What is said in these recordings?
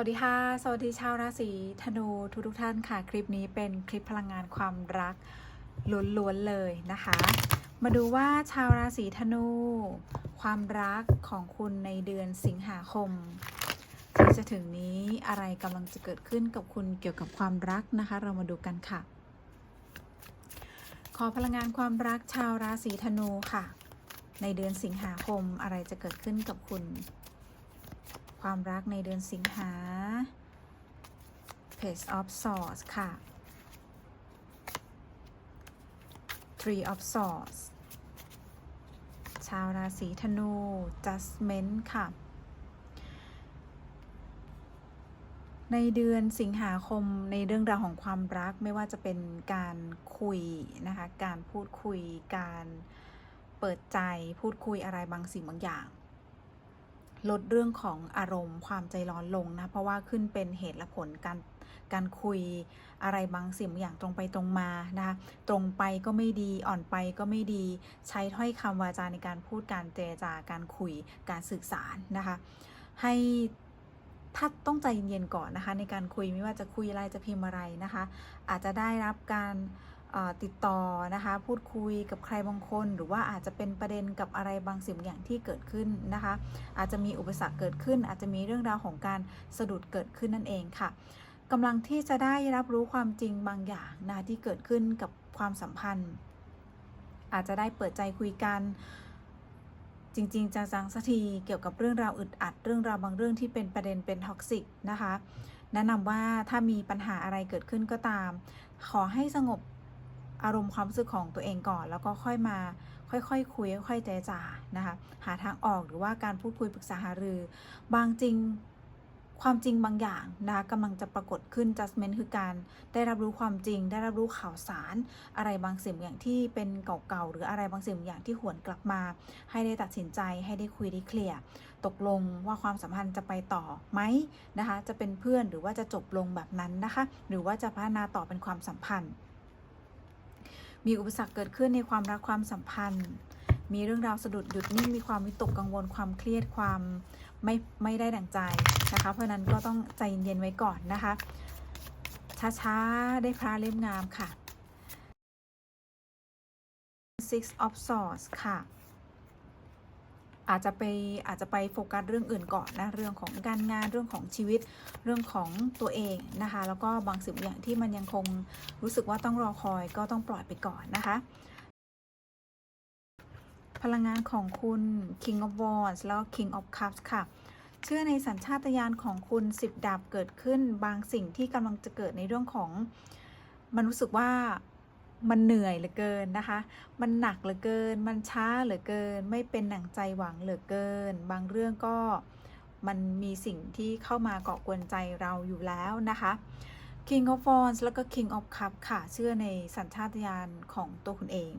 วัสดีค่ะ สวัสดีชาวราศีธนูทุกทุกท่านค่ะ คลิปนี้เป็นคลิปพลังงานความรักล้วนๆเลยนะคะ มาดูว่าชาวราศีธนู ความรักของคุณในเดือนสิงหาคม ที่จะถึงนี้อะไรกำลังจะเกิดขึ้นกับคุณเกี่ยวกับความรักนะคะ เรามาดูกันค่ะ ขอพลังงานความรักชาวราศีธนูค่ะ ในเดือนสิงหาคมอะไรจะเกิดขึ้นกับคุณ ความรักในเดือนสิงหา Page of Swords ค่ะ Three of Swords ชาวราศีธนู Judgment ค่ะ ในเดือนสิงหาคมในเรื่องราวของความรักไม่ว่าจะเป็นการคุยนะคะ การพูดคุย การเปิดใจพูดคุยอะไรบางสิ่งบางอย่าง ลดเรื่องของอารมณ์ความใจร้อนลงนะเพราะว่าขึ้นเป็นเหตุและผลการการคุยอะไรบางสิ่งอย่างตรงไปตรงมานะคะตรงไปก็ไม่ดีอ่อนไปก็ไม่ดี ใช้ถ้อยคำวาจาในการพูดการเจรจาการคุยการสื่อสารนะคะให้ถ้าต้องใจเย็นๆก่อนนะคะ ในการคุยไม่ว่าจะคุยอะไรจะพิมพ์อะไรนะคะ อาจจะได้รับการ ติดต่อนะคะ พูดคุยกับใครบางคน หรือว่าอาจจะเป็นประเด็นกับอะไรบางสิ่งอย่างที่เกิดขึ้นนะคะ อาจจะมีอุปสรรคเกิดขึ้น อาจจะมีเรื่องราวของการสะดุดเกิดขึ้นนั่นเองค่ะกำลังที่จะได้รับรู้ความจริงบางอย่างนะที่เกิดขึ้นกับความสัมพันธ์ อาจจะได้เปิดใจคุยกันจริงๆจังๆสักทีเกี่ยวกับเรื่องราวอึดอัด เรื่องราวบางเรื่องที่เป็นประเด็นเป็นท็อกซิกนะคะ แนะนำว่าถ้ามีปัญหาอะไรเกิดขึ้นก็ตาม ขอให้สงบ อารมณ์ความรู้สึกของตัวเองก่อน แล้วก็ค่อยมาค่อยๆคคุยค่อยๆเจรจานะคะหาทางออกหรือว่าการพูดคุยปรึกษาหารือ บางจริงความจริงบางอย่างนะคะกำลังจะปรากฏขึ้น judgment คือการได้รับรู้ความจริง ได้รับรู้ข่าวสาร อะไรบางสิ่งบางอย่างที่เป็นเก่าๆ หรืออะไรบางสิ่งบางอย่างที่หวนกลับมา ให้ได้ตัดสินใจ ให้ได้คุยได้เคลียร์ตกลงว่าความสัมพันธ์จะไปต่อไหมนะคะ จะเป็นเพื่อนหรือว่าจะจบลงแบบนั้นนะคะ หรือว่าจะพัฒนาต่อเป็นความสัมพันธ์ มีอุปสรรคเกิดขึ้นในความรักความสัมพันธ์ มีเรื่องราวสะดุดหยุดนิ่งมีความวิตกกังวลความเครียดความไม่ไม่ได้ดั่งใจนะคะ เพราะฉะนั้นก็ต้องใจเย็นๆไว้ก่อนนะคะ ช้าๆ ได้พระเล่มงามค่ะ Six of Swords ค่ะ อาจจะไปอาจจะไปโฟกัสเรื่องอื่นก่อนนะเรื่องของการงานเรื่องของชีวิตเรื่องของตัวเองนะคะ แล้วก็บางสิ่งอย่างที่มันยังคงรู้สึกว่าต้องรอคอยก็ต้องปล่อยไปก่อนนะคะพลังงานของคุณ King of Wands แล้ว King of Cups ค่ะ เชื่อในสัญชาตญาณของคุณสิบดาบเกิดขึ้น บางสิ่งที่กำลังจะเกิดในเรื่องของ มันรู้สึกว่า มันเหนื่อยเหลือเกินนะคะ มันหนักเหลือเกิน มันช้าเหลือเกิน ไม่เป็นหนังใจหวังเหลือเกิน บางเรื่องก็มันมีสิ่งที่เข้ามาเกาะกวนใจเราอยู่แล้วนะคะ King of Wands แล้วก็ King of Cups ค่ะ เชื่อในสัญชาตญาณของตัวคุณเอง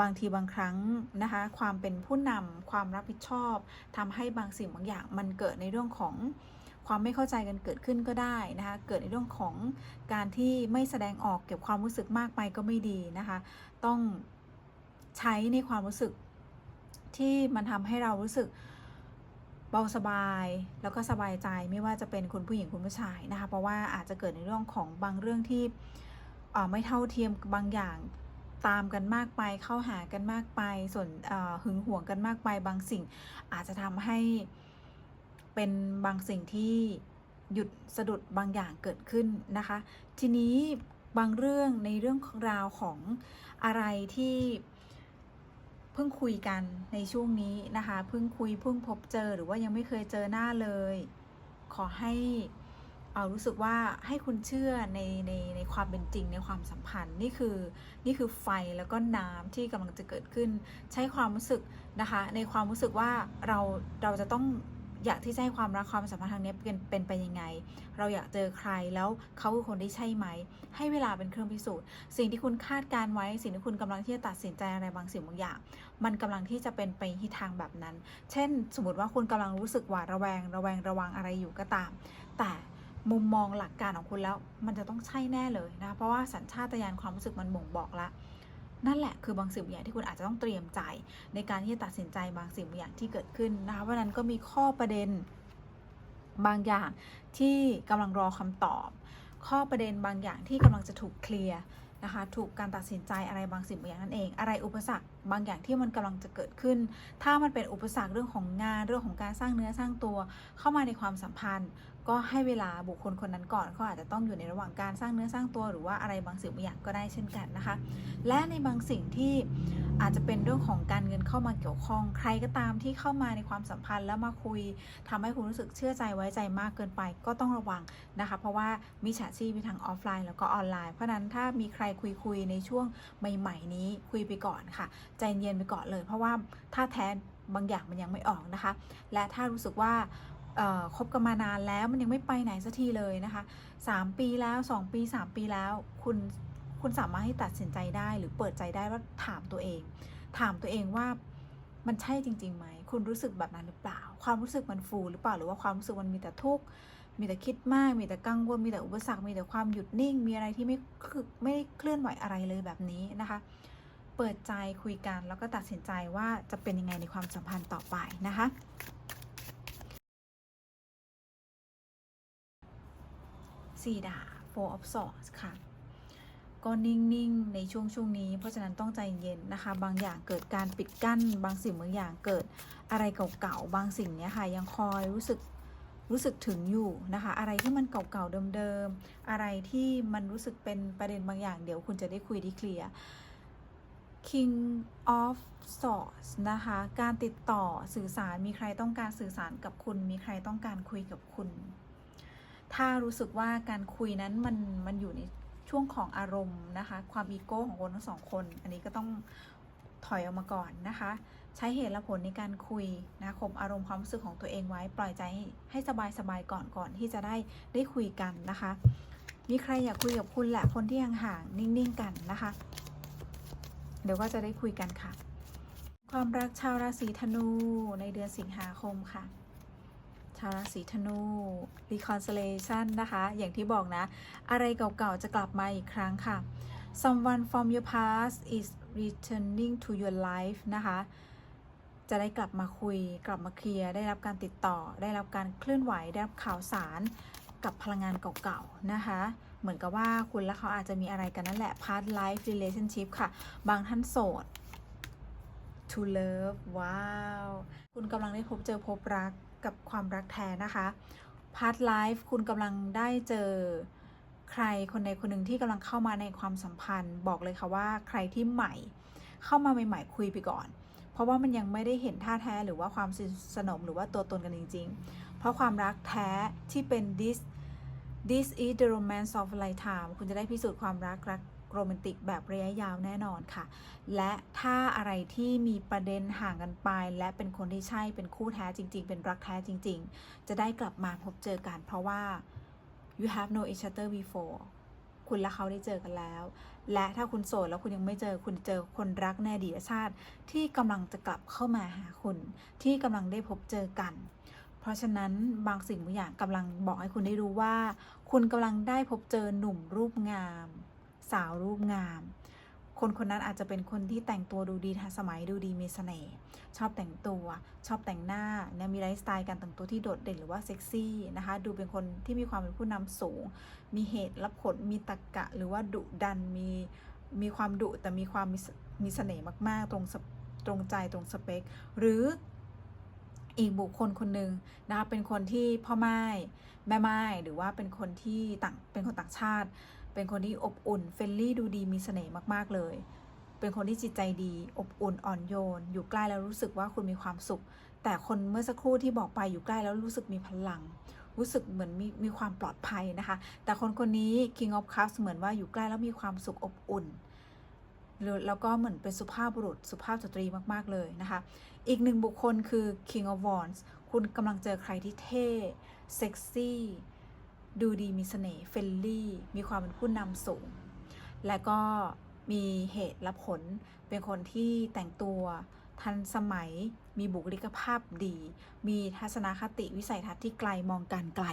บางทีบางครั้งนะคะ ความเป็นผู้นำความรับผิดชอบทำให้บางสิ่งบางอย่างมันเกิดในเรื่องของ ความไม่เข้าใจกันเกิดขึ้นก็ได้นะคะ เกิดในเรื่องของการที่ไม่แสดงออกเก็บความรู้สึกมากไปก็ไม่ดีนะคะ ต้องใช้ในความรู้สึกที่มันทำให้เรารู้สึกเบาสบายแล้วก็สบายใจไม่ว่าจะเป็นคุณผู้หญิงคุณผู้ชายนะคะ เพราะว่าอาจจะเกิดในเรื่องของบางเรื่องที่ไม่เท่าเทียมบางอย่างตามกันมากไปเข้าหากันมากไป ส่วนหึงหวงกันมากไปบางสิ่งอาจจะทำให้ เป็นบางสิ่งที่หยุดสะดุดบางอย่างเกิดขึ้นนะคะ ทีนี้บางเรื่องในเรื่องของราวของอะไรที่เพิ่งคุยกันในช่วงนี้นะคะเพิ่งคุยเพิ่งพบเจอหรือว่ายังไม่เคยเจอหน้าเลย ขอให้เอารู้สึกว่าให้คุณเชื่อในในในความเป็นจริงในความสัมพันธ์นี่คือนี่คือไฟแล้วก็น้ำที่กำลังจะเกิดขึ้น ใช้ความรู้สึกนะคะ ในความรู้สึกว่าเราเราจะต้อง อยากที่จะให้ความรักความสัมพันธ์ทางนี้เป็นเป็นไปยังไง เราอยากเจอใครแล้วเขาคือคนที่ใช่ไหม ให้เวลาเป็นเครื่องพิสูจน์ สิ่งที่คุณคาดการไว้ สิ่งที่คุณกำลังที่จะตัดสินใจอะไรบางสิ่งบางอย่าง มันกำลังที่จะเป็นไปที่ทางแบบนั้น เช่น สมมติว่าคุณกำลังรู้สึกหวาดระแวง ระแวงระวังอะไรอยู่ก็ตาม แต่มุมมองหลักการของคุณแล้ว มันจะต้องใช่แน่เลยนะ เพราะว่าสัญชาตญาณความรู้สึกมันบ่งบอกแล้ว นั่นแหละคือบางสิ่งบางอย่างที่คุณอาจจะต้องเตรียมใจ ในการที่จะตัดสินใจบางสิ่งบางอย่างที่เกิดขึ้นนะคะเพรานั้นก็มีข้อประเด็นบางอย่างที่กำลังรอคำตอบ ข้อประเด็นบางอย่างที่กำลังจะถูกเคลียร์นะคะถูกการตัดสินใจอะไรบางสิ่งบางอย่างนั่นเอง อะไรอุปสรรคบางอย่างที่มันกำลังจะเกิดขึ้น ถ้ามันเป็นอุปสรรคเรื่องของงานเรื่องของการสร้างเนื้อสร้างตัวเข้ามาในความสัมพันธ์ ก็ให้เวลาบุคคลคนนั้นก่อนเขาอาจจะต้องอยู่ในระหว่างการสร้างเนื้อสร้างตัวหรือว่าอะไรบางสิ่งบางอย่างก็ได้เช่นกันนะคะ และในบางสิ่งที่อาจจะเป็นเรื่องของการเงินเข้ามาเกี่ยวข้อง ใครก็ตามที่เข้ามาในความสัมพันธ์แล้วมาคุยทำให้คุณรู้สึกเชื่อใจไว้ใจมากเกินไปก็ต้องระวังนะคะ เพราะว่ามีฉาชีพมีทั้งออฟไลน์แล้วก็ออนไลน์ เพราะนั้นถ้ามีใครคุยคุยในช่วงใหม่ ๆ นี้คุยไปก่อนค่ะ ใจเย็นไปก่อนเลย เพราะว่าถ้าแท้บางอย่างมันยังไม่ออกนะคะ และถ้ารู้สึกว่า คบกันมานานแล้วมันยังไม่ไปไหนสักทีเลยนะคะ 3 ปีแล้ว 2 ปี 3 ปีแล้วคุณคุณสามารถที่ตัดสินใจได้หรือเปิดใจได้ว่าถามตัวเอง ถามตัวเองว่ามันใช่จริงๆไหม คุณรู้สึกแบบนั้นหรือเปล่า ความรู้สึกมันฟูหรือเปล่า หรือว่าความรู้สึกมันมีแต่ทุกข์ มีแต่คิดมาก มีแต่กังวล มีแต่อุปสรรค มีแต่ความหยุดนิ่ง มีอะไรที่ไม่คือไม่ได้เคลื่อนไหวอะไรเลยแบบนี้นะคะ เปิดใจคุยกันแล้วก็ตัดสินใจว่าจะเป็นยังไงในความสัมพันธ์ต่อไปนะคะ สี่ดาบ four of swords ค่ะ ก็นิ่งๆ ในช่วงช่วงนี้ เพราะฉะนั้นต้องใจเย็นนะคะ บางอย่างเกิดการปิดกั้น บางสิ่งบางอย่างเกิดอะไรเก่าๆ บางสิ่งเนี้ยค่ะ ยังคอยรู้สึกรู้สึกถึงอยู่นะคะ อะไรที่มันเก่าๆ เดิมๆ อะไรที่มันรู้สึกเป็นประเด็นบางอย่าง เดี๋ยวคุณจะได้คุยได้เคลียร์ King of Swords นะคะ การติดต่อสื่อสารมีใครต้องการสื่อสารกับคุณ มีใครต้องการคุยกับคุณ ถ้ารู้สึกว่าการคุยนั้นมันมันอยู่ในช่วงของอารมณ์นะคะ ความอีโก้ของคนทั้งสองคน อันนี้ก็ต้องถอยออกมาก่อนนะคะ ใช้เหตุและผลในการคุยนะข่มอารมณ์ความรู้สึกของตัวเองไว้ ปล่อยใจให้สบายสบายๆก่อนก่อนที่จะได้ได้คุยกันนะคะ มีใครอยากคุยกับคุณแหละคนที่ยังห่างนิ่งๆกันนะคะ เดี๋ยวก็จะได้คุยกันค่ะ ความรักชาวราศีธนูในเดือนสิงหาคมค่ะ ชาวราศีธนู reconciliation นะคะ อย่างที่บอกนะ อะไรเก่าๆ จะกลับมาอีกครั้งค่ะ someone from your past is returning to your life นะคะ จะได้กลับมาคุย กลับมาเคลียร์ ได้รับการติดต่อ ได้รับการเคลื่อนไหว ได้รับข่าวสารกับพลังงานเก่าๆ นะคะ เหมือนกับว่าคุณและเขาอาจจะมีอะไรกันนั่นแหละ past life relationship ค่ะ บางท่านโสด to love ว้าว คุณกำลังได้พบเจอพบรัก กับความรักแท้นะคะ past life คุณกำลังได้เจอใครคนใดคนหนึ่งที่กำลังเข้ามาในความสัมพันธ์ บอกเลยค่ะว่าใครที่ใหม่ เข้ามาใหม่ ๆ คุยไปก่อน เพราะว่ามันยังไม่ได้เห็นท่าแท้หรือว่าความสนิทสนมหรือว่าตัวตนกันจริง ๆ เพราะความรักแท้ที่เป็น this this is the romance of a lifetime คุณจะได้พิสูจน์ความรักรัก โรแมนติกแบบระยะยาวแน่นอนค่ะ และถ้าอะไรที่มีประเด็นห่างกันไป และเป็นคนที่ใช่เป็นคู่แท้จริง ๆ เป็นรักแท้จริง ๆ จะได้กลับมาพบเจอกัน เพราะว่า you have known each other before คุณและเขาได้เจอกันแล้ว และถ้าคุณโสดแล้วคุณยังไม่เจอ คุณเจอคนรักในอดีตชาติ ที่กำลังจะกลับเข้ามาหาคุณ ที่กำลังได้พบเจอกัน เพราะฉะนั้นบางสิ่งบางอย่างกำลังบอกให้คุณได้รู้ว่า คุณกำลังได้พบเจอหนุ่มรูปงาม สาวรูปงาม คนคนนั้นอาจจะเป็นคนที่แต่งตัวดูดีทันสมัยดูดีมีเสน่ห์ชอบแต่งตัว ชอบแต่งหน้าเนี่ยมีไลฟ์สไตล์การแต่งตัวที่โดดเด่นหรือว่าเซ็กซี่นะคะ ดูเป็นคนที่มีความเป็นผู้นำสูง มีเหตุและผลมีตรรกะ หรือว่าดุดันมีมีความดุแต่มีความมีมีเสน่ห์มาก ๆ ตรงตรงใจตรงสเปค หรืออีกบุคคลคนหนึ่งนะคะเป็นคนที่พ่อไม้แม่ไม้หรือว่าเป็นคนที่ต่างเป็นคนต่างชาติ เป็นคนที่อบอุ่นเฟรนลี่ดูดีมีเสน่ห์มากๆเลย เป็นคนที่จิตใจดี อบอุ่นอ่อนโยน อยู่ใกล้แล้วรู้สึกว่าคุณมีความสุข แต่คนเมื่อสักครู่ที่บอกไปอยู่ใกล้แล้วรู้สึกมีพลัง รู้สึกเหมือนมีมีความปลอดภัยนะคะ แต่คนคนนี้ King of Cups เหมือนว่าอยู่ใกล้แล้วมีความสุขอบอุ่นแล้วแล้วก็เหมือนเป็นสุภาพบุรุษสุภาพสตรีมาก ๆ เลยนะคะ อีกหนึ่งบุคคลคือ King of Wands คุณกำลังเจอใครที่เท่ เซ็กซี่ ดูดีมีเสน่ห์เฟลลี่ มีความเป็นผู้นำสูง และก็มีเหตุและผล เป็นคนที่แต่งตัวทันสมัย มีบุคลิกภาพดี มีทัศนคติวิสัยทัศน์ที่ไกลมองการไกล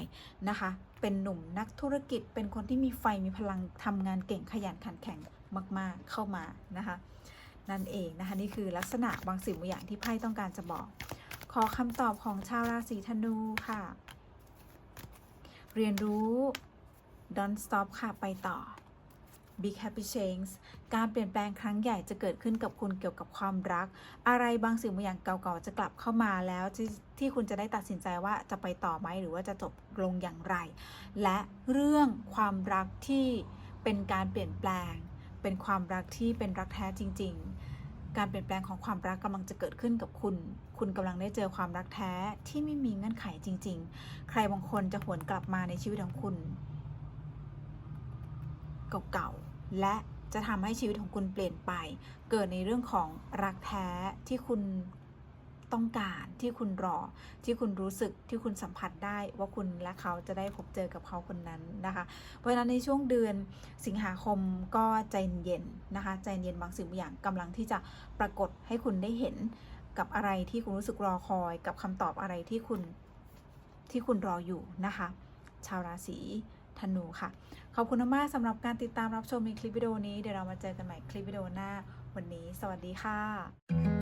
นะคะ เป็นหนุ่มนักธุรกิจ เป็นคนที่มีไฟมีพลังทำงานเก่งขยันขันแข็งมาก ๆ เข้ามานะคะ นั่นเองนะคะ นี่คือลักษณะบางสิ่งบางอย่างที่ไพ่ต้องการจะบอก ขอคำตอบของชาวราศีธนูค่ะ เรียนรู้ don't stop ค่ะ ไปต่อ big happy change การเปลี่ยนแปลงครั้งใหญ่จะเกิดขึ้นกับคุณเกี่ยวกับความรัก อะไรบางสิ่งบางอย่างเก่าๆ จะกลับเข้ามาแล้วที่ที่คุณจะได้ตัดสินใจว่าจะไปต่อไหมหรือว่าจะจบลงอย่างไร และเรื่องความรักที่เป็นการเปลี่ยนแปลง เป็นความรักที่เป็นรักแท้จริง ๆ การเปลี่ยนแปลงของความรักกำลังจะเกิดขึ้นกับคุณ คุณกำลังได้เจอความรักแท้ที่ไม่มีเงื่อนไขจริง ๆ ใครบางคนจะหวนกลับมาในชีวิตของคุณเก่าๆ และจะทำให้ชีวิตของคุณเปลี่ยนไป เกิดในเรื่องของรักแท้ที่คุณต้องการที่คุณรอ ที่คุณรู้สึกที่คุณสัมผัสได้ว่าคุณและเขาจะได้พบเจอกับเขาคนนั้นนะคะ เพราะฉะนั้นในช่วงเดือนสิงหาคมก็ใจเย็นนะคะ ใจเย็นบางสิ่งบางอย่างกำลังที่จะปรากฏให้คุณได้เห็น กับอะไรที่คุณรู้สึกรอคอย กับคำตอบอะไรที่คุณที่คุณรออยู่นะคะ ชาวราศีธนูค่ะ ขอบคุณมากสำหรับการติดตามรับชมในคลิปวิดีโอนี้ เดี๋ยวเรามาเจอกันใหม่คลิปวิดีโอหน้า วันนี้ สวัสดีค่ะ